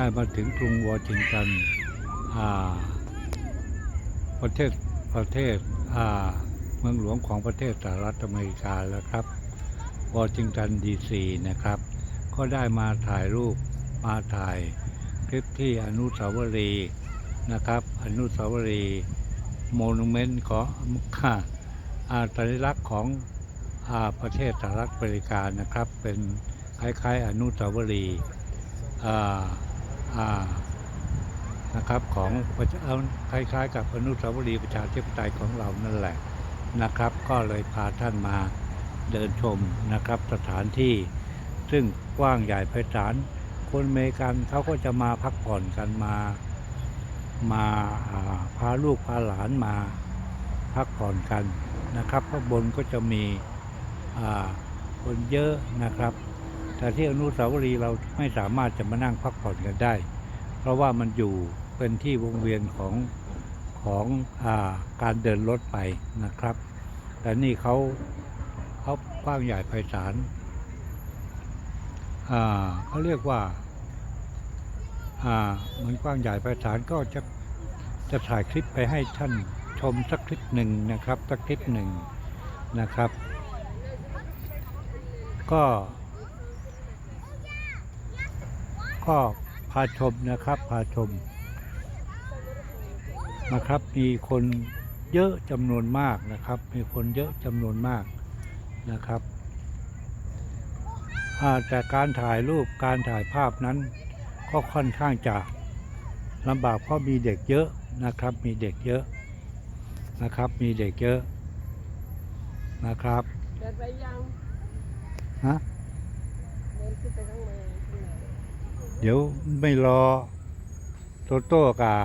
ได้มาถึงกรุงวอชิงตันอ่าประเทศประเทศอ่าเมืองหลวงของประเทศสหรัฐอเมริกาแล้วครับวอชิงตันดีซีนะครับ ก็ได้มาถ่ายรูปมาถ่ายคลิปที่อนุสาวรีย์นะครับ อนุสาวรีย์โมนูเมนต์ของค่ะอาสัญลักษณ์ของอาประเทศสหรัฐอเมริกานะครับ เป็นคล้ายๆ อนุสาวรีย์อ่า นะครับของคล้ายๆ กับอนุสาวรีย์ประชาธิปไตยของเรานั่นแหละนะครับ ก็เลยพาท่านมาเดินชมนะครับ สถานที่ ซึ่งกว้างใหญ่ไพศาลคนเมริกันเขาก็จะมาพักผ่อนกันมา มาาพาลูกพาหลานมาพักผ่อนกันนะครับข้างบนก็จะมีคนเยอะนะครับ แต่ที่อนุสาวรีย์เราไม่สามารถจะมานั่งพักผ่อนกันได้ เพราะว่ามันอยู่เป็นที่วงเวียนของของอาการเดินรถไปนะครับ แต่นี่เขาเขากว้างใหญ่ไพศาลเขาเรียกว่าอ่ามันกว้างใหญ่ไพศาลก็จะจะถ่ายคลิปไปให้ท่านชมสักคลิปหนึ่งนะครับ สักคลิปหนึ่งนะครับ ก็ ก็พาชมนะครับพาชมนะครับ มีคนเยอะจำนวนมากนะครับ มีคนเยอะจำนวนมากนะครับอ่าแต่การถ่ายรูปการถ่ายภาพนั้น ก็ค่อนข้างจะลำบากเพราะมีเด็กเยอะนะครับ มีเด็กเยอะนะครับ มีเด็กเยอะนะครับเดินไปยังฮะเดินขึ้นไปข้างในข้างใน เดี๋ยวไม่รอโตโต้กับ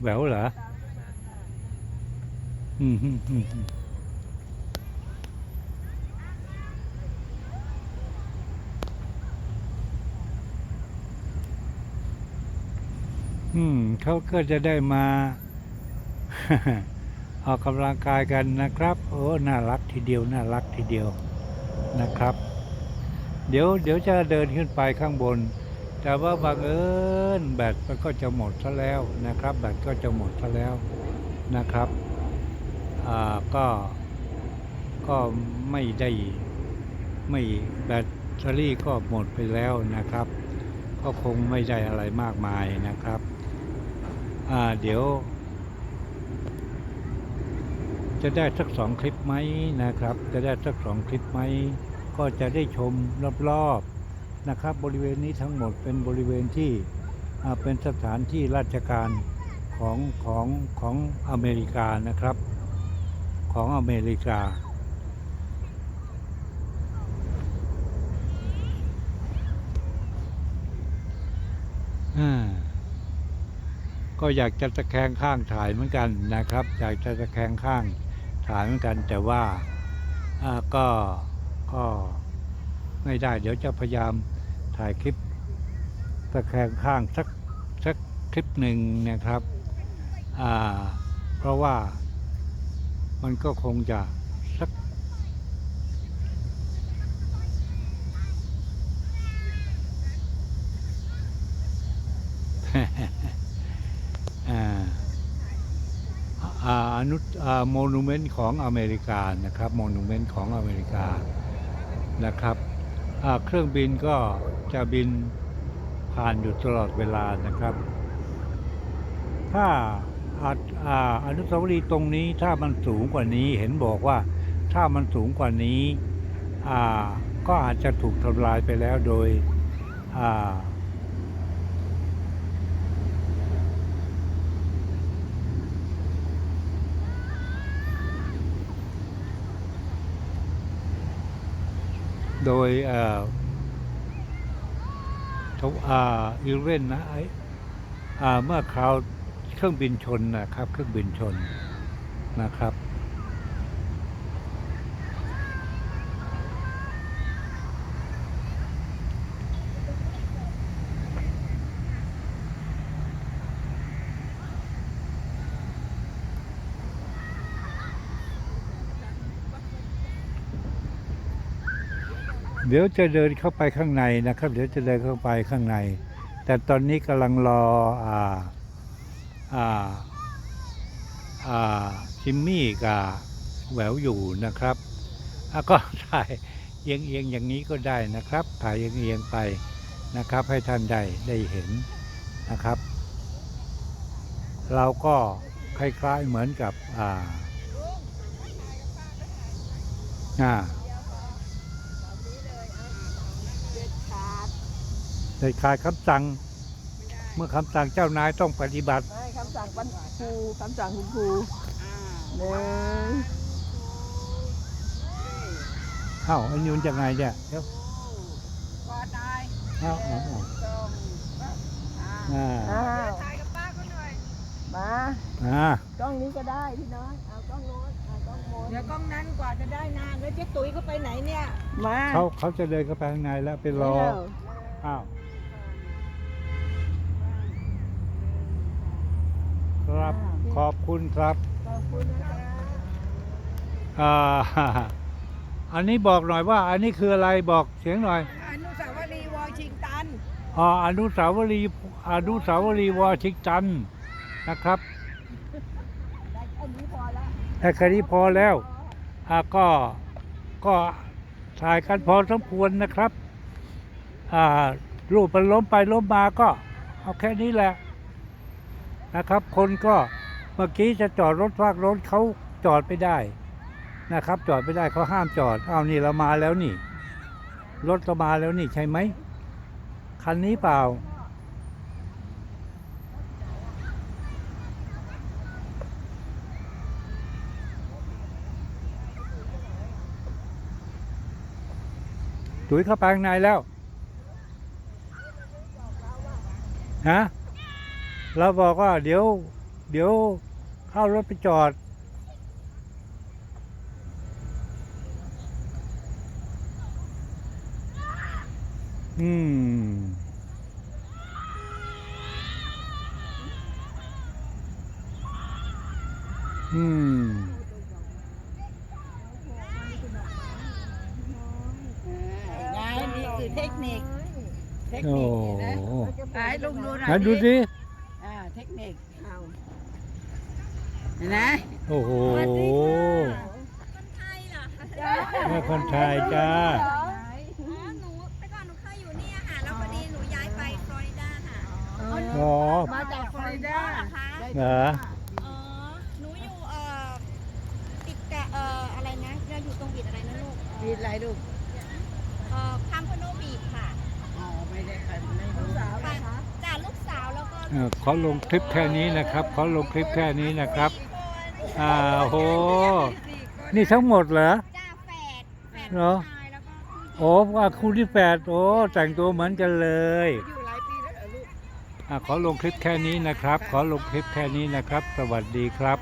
แหววเหรออืมอืมอืมอืมเขาก็จะได้มา ออกกำลังกายกันนะครับ โอ้น่ารักทีเดียวน่ารักทีเดียวนะครับ เดี๋ยวเดี๋ยวจะเดินขึ้นไปข้างบน แต่ว่าบังเอิญแบตมันก็จะหมดซะแล้วนะครับ แบตก็จะหมดซะแล้วนะครับอ่าก็ก็ไม่ได้ไม่แบตเตอรี่ก็หมดไปแล้วนะครับ ก็คงไม่ได้อะไรมากมายนะครับอ่าเดี๋ยว จะได้สักสองคลิปไหมนะครับ จะได้สักสองคลิปไหมก็จะได้ชมรอบๆ นะครับ บริเวณนี้ทั้งหมดเป็นบริเวณที่เป็นสถานที่ราชการของของของอเมริกานะครับ ของอเมริกา ก็อยากจะตะแคงข้างถ่ายเหมือนกันนะครับ อยากจะตะแคงข้างถ่ายเหมือนกันแต่ว่าอ่าก็ก็ ไม่ได้ เดี๋ยวจะพยายามถ่ายคลิปตะแคงข้างสักสักคลิปหนึ่งนะครับอ่าเพราะว่ามันก็คงจะสักอ่าอ่าอนุโมนูเมนต์ของอเมริกานะครับโมนูเมนต์ของอเมริกานะครับ เครื่องบินก็จะบินผ่านอยู่ตลอดเวลานะครับ ถ้าอาอาอนุสาวรีย์ตรงนี้ถ้ามันสูงกว่านี้เห็นบอกว่าถ้ามันสูงกว่านี้ก็อาจจะถูกทำลายไปแล้วโดย โดยเอ่อทวอาอิเรนนะไอ้เมื่อคราวเครื่องบินชนนะครับ เครื่องบินชนนะครับ เดี๋ยวจะเดินเข้าไปข้างในนะครับ เดี๋ยวจะเดินเข้าไปข้างใน แต่ตอนนี้กำลังรออ่าอ่าอ่าจิมมี่กับแหววอยู่นะครับก็ถ่ายเอียงเอียงๆอย่างนี้ก็ได้นะครับ ถ่ายเอียงเอียงๆไปนะครับ ให้ท่านได้ได้เห็นนะครับ เราก็คล้ายๆเหมือนกับอ่าอ่า เด็ดขาด ได้ขาดคำสั่ง เมื่อคำสั่งเจ้านายต้องปฏิบัติ ไม่คำสั่งปันครูคำสั่งคุณครูหนึ่งเอ้าอันนี้มันจะไงเนี่ยเดี๋ยวกอดนายเอ้าเอ้าเอ้าสองอ่าอ้าวถ่ายกับป้าก็หน่อยมาอ่ากล้องนี้ก็ได้พี่น้อยเอากล้องโน้นเอากล้องโน้นเดี๋ยวกล้องนั้นกว่าจะได้นานแล้วเจ๊ตุ๋ยเขาไปไหนเนี่ย มาเขาเขาจะเดินเข้าไปข้างในแล้วไปรอเร็วอ้าวครับ ขอบคุณครับ ขอบคุณนะคะอ่า อันนี้บอกหน่อยว่า อันนี้คืออะไรบอกเสียงหน่อย อนุสาวรีย์วอชิงตันอ๋ออนุสาวรีย์อนุสาวรีย์วอชิงตันนะครับได้แค่นี้พอแล้วแต่แค่นี้พอแล้วอ่าก็ก็ถ่ายกันพอสมควรนะครับอ่ารูปมันล้มไปล้มมาก็เอาแค่นี้แหละนะครับ คนก็ เมื่อกี้จะจอดรถภาครถเขาจอดไม่ได้นะครับ จอดไม่ได้เขาห้ามจอดอ้าวนี่เรามาแล้วนี่ รถเรามาแล้วนี่ใช่ไหมคันนี้เปล่าตุ๋ยเข้าไปข้างในแล้วฮะเราบอกว่าเดี๋ยว เดี๋ยวเข้ารถไปจอด อืม อืม ไงนี่คือเทคนิค เทคโอ้นิคโหนะให้ลุงดูหน่อยไหนดูสิ อ่าเทคนิค เอาเห็นไหมโอ้โหคนไทยเหรอคะแม่คนไทยจ้า อ๋อหนูแต่ก่อนหนูเคยอยู่เนี่ยค่ะแล้วพอดีหนูย้ายไปฟลอริดาค่ะอ๋อ มาจากฟลอริดาเหรอคะเหรอ อ๋อหนูอยู่เอ่อติดกับเอ่ออะไรนะเราอยู่ตรงบีดอะไรนะลูกมีอะไรลูกเอ่อคัมพโนบีดค่ะอ๋อไม่ได้ค่ะไม่รู้สาวนะคะจากลูกสาวแล้วก็ เอ่อขอลงคลิปแค่นี้นะครับ ขอลงคลิปแค่นี้นะครับ สี่คนอ่าโห นี่ทั้งหมดเหรอ จ้าแฝดแฝดเหรอ ผู้ชายแล้วก็ผู้หญิงโอ้ว่าคู่ที่แปดโอ้แต่งตัวเหมือนกันเลยอยู่หลายปีแล้วเหรอลูก อะขอลงคลิปแค่นี้นะครับ ขอลงคลิปแค่นี้นะครับ สวัสดีครับ